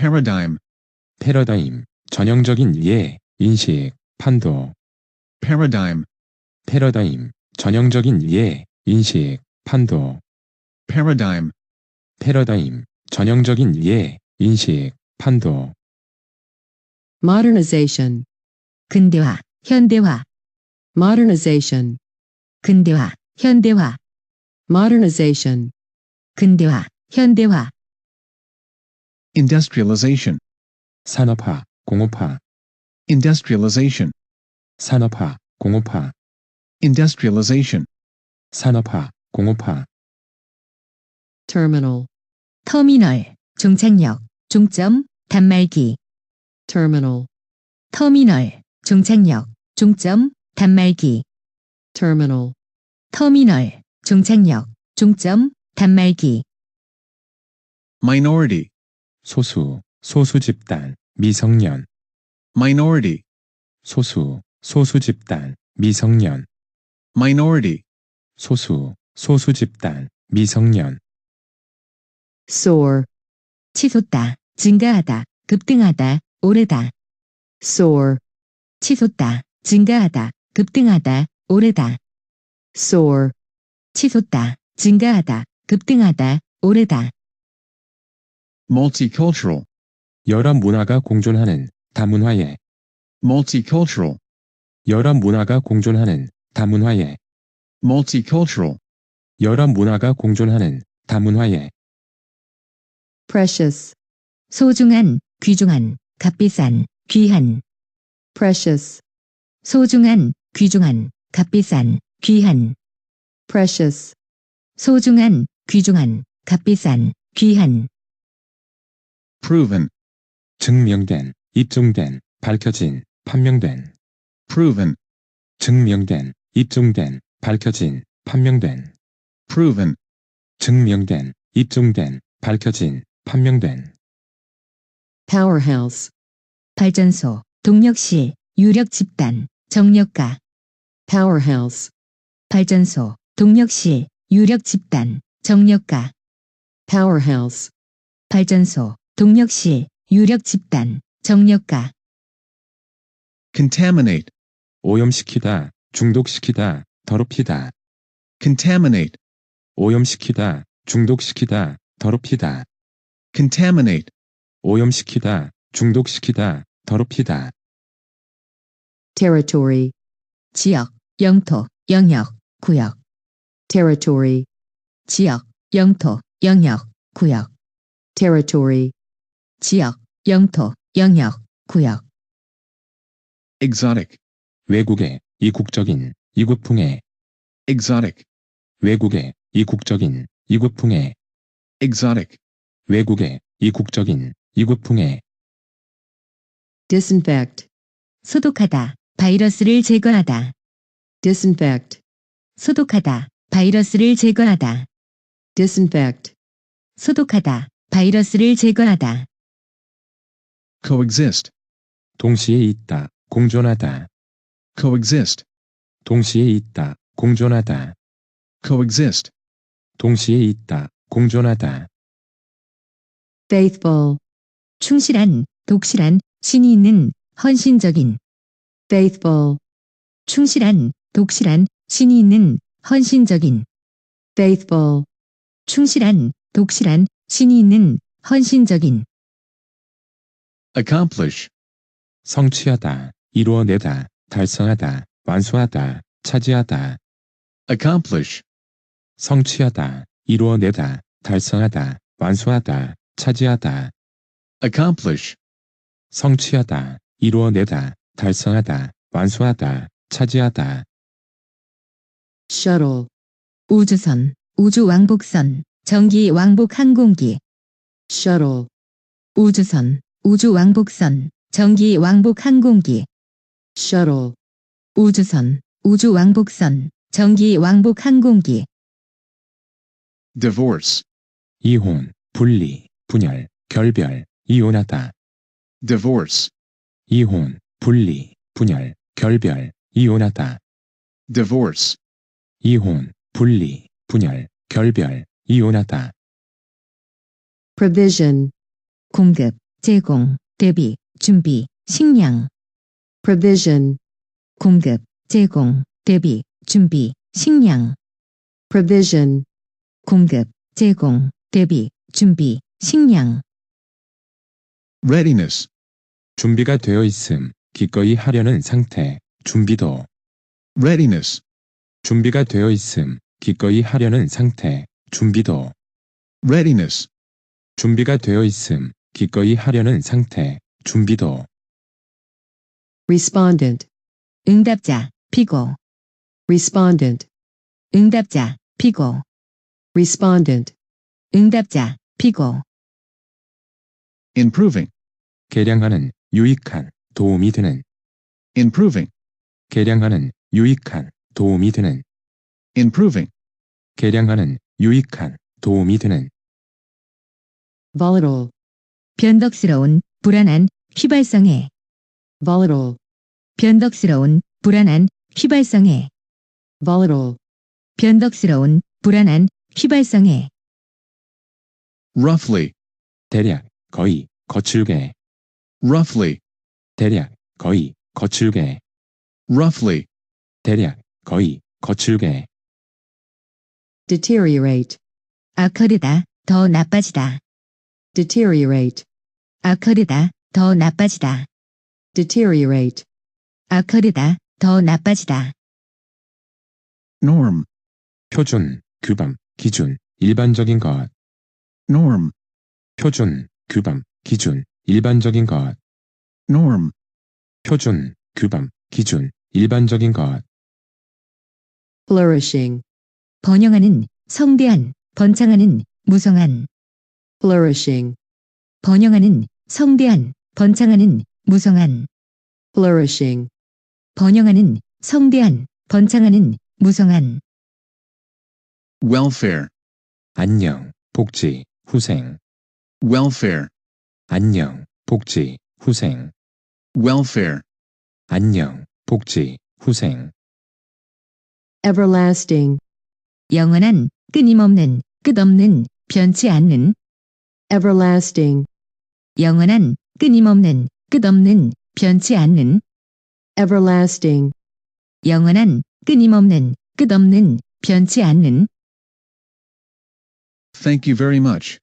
paradigm, 패러다임, 전형적인 이해, 인식, 판도, paradigm, 패러다임, 전형적인 이해, 인식, 판도, paradigm, 패러다임, 전형적인 이해, 인식, 판도, modernization, 근대화, 현대화, modernization, 근대화, 현대화, modernization, 근대화, 현대화, industrialization, 산업화, 공업화, industrialization, 산업화, 공업화, industrialization, 산업화, 공업화, terminal, 터미널, 종착역, 종점, 단말기, terminal, 터미널, 종착역, 종점, 단말기, terminal, 터미널, 종착역, 종점, 단말기, minority, 소수, 소수 집단, 미성년, minority, 소수, 소수 집단, 미성년, minority, 소수, 소수 집단, 미성년, soar, 치솟다, 증가하다, 급등하다, 오르다, soar, 치솟다, 증가하다, 급등하다, 오르다, soar, 치솟다, 증가하다, 급등하다, 오르다, multicultural, 여러 문화가 공존하는 다문화에, multicultural, 여러 문화가 공존하는 다문화에, multicultural, 여러 문화가 공존하는 다문화에, precious, 소중한, 귀중한, 값비싼, 귀한, precious, 소중한, 귀중한, 값비싼, 귀한, precious, 소중한, 귀중한, 값비싼, 귀한, proven, 증명된, 입증된, 밝혀진, 판명된, proven, 증명된, 입증된, 밝혀진, 판명된, proven, 증명된, 입증된, 밝혀진, 판명된, powerhouse, 발전소, 동력실, 유력 집단, 정력가, powerhouse, 발전소, 동력실, 유력 집단, 정력가, powerhouse, 발전소, 동력실, 유력 집단, 정력가, contaminate, 오염시키다, 중독시키다, 더럽히다, contaminate, 오염시키다, 중독시키다, 더럽히다, contaminate, 오염시키다, 중독시키다, 더럽히다, territory, 지역, 영토, 영역, 구역, territory, 지역, 영토, 영역, 구역, territory, 지역, 영토, 영역, 구역, exotic, 외국의, 이국적인, 이국풍의, exotic, 외국의, 이국적인, 이국풍의, exotic, 외국의, 이국적인, 이국풍의, disinfect, 소독하다, 바이러스를 제거하다, disinfect, 소독하다, 바이러스를 제거하다, disinfect, 소독하다, 바이러스를 제거하다, coexist, 동시에 있다, 공존하다, coexist, 동시에 있다, 공존하다, coexist, 동시에 있다, 공존하다, faithful, 충실한, 독실한, 신이 있는, 헌신적인, faithful, 충실한, 독실한, 신이 있는, 헌신적인, faithful, 충실한, 독실한, 신이 있는, 헌신적인, accomplish, 성취하다, 이루어내다, 달성하다, 완수하다, 차지하다, accomplish, 성취하다, 이루어내다, 달성하다, 완수하다, 차지하다, accomplish, 성취하다, 이루어내다, 달성하다, 완수하다, 차지하다, shuttle, 우주선, 우주 왕복선, 전기 왕복 항공기, shuttle, 우주선, 우주 왕복선, 전기 왕복 항공기, shuttle, 우주선, 우주 왕복선, 전기 왕복 항공기, divorce, 이혼, 분리, 분열, 결별, 이혼하다, divorce, 이혼, 분리, 분열, 결별, 이혼하다, divorce, 이혼, 분리, 분열, 결별, 이혼하다, provision, 공급, 제공, 대비, 준비, 식량, provision, 공급, 제공, 대비, 준비, 식량, provision, 공급, 제공, 대비, 준비, 식량, readiness, 준비가 되어 있음, 기꺼이 하려는 상태, 준비도, readiness, 준비가 되어 있음, 기꺼이 하려는 상태, 준비도, readiness, 준비가 되어 있음, 기꺼이 하려는 상태, 준비도, respondent, 응답자, 피고, respondent, 응답자, 피고, respondent, 응답자, 피고, improving, 개량하는, 유익한, 도움이 되는, improving, 개량하는, 유익한, 도움이 되는, improving, 개량하는, 유익한, 도움이 되는, volatile, 변덕스러운, 불안한, 휘발성에, volatile, 변덕스러운, 불안한, 휘발성에, volatile, 변덕스러운, 불안한, 휘발성에, roughly, 대략, 거의, 거칠게, roughly, 대략, 거의, 거칠게, roughly, 대략, 거의, 거칠게, deteriorate, 악화되다, 더 나빠지다, deteriorate, 악화되다, 더 나빠지다, deteriorate, 악화되다, 더 나빠지다, norm, 표준, 규범, 기준, 일반적인 것, norm, 표준, 규범, 기준, 일반적인 것, norm, 표준, 규범, 기준, 일반적인 것, flourishing, 번영하는, 성대한, 번창하는, 무성한, flourishing, 번영하는, 성대한, 번창하는, 무성한, flourishing, 번영하는, 성대한, 번창하는, 무성한, welfare, 안녕, 복지, 후생, welfare, 안녕, 복지, 후생, welfare, 안녕, 복지, 후생, everlasting, 영원한, 끊임없는, 끝없는, 변치 않는, everlasting, 영원한, 끊임없는, 끝없는, 변치 않는, everlasting, 영원한, 끊임없는, 끝없는, 변치 않는, thank you very much.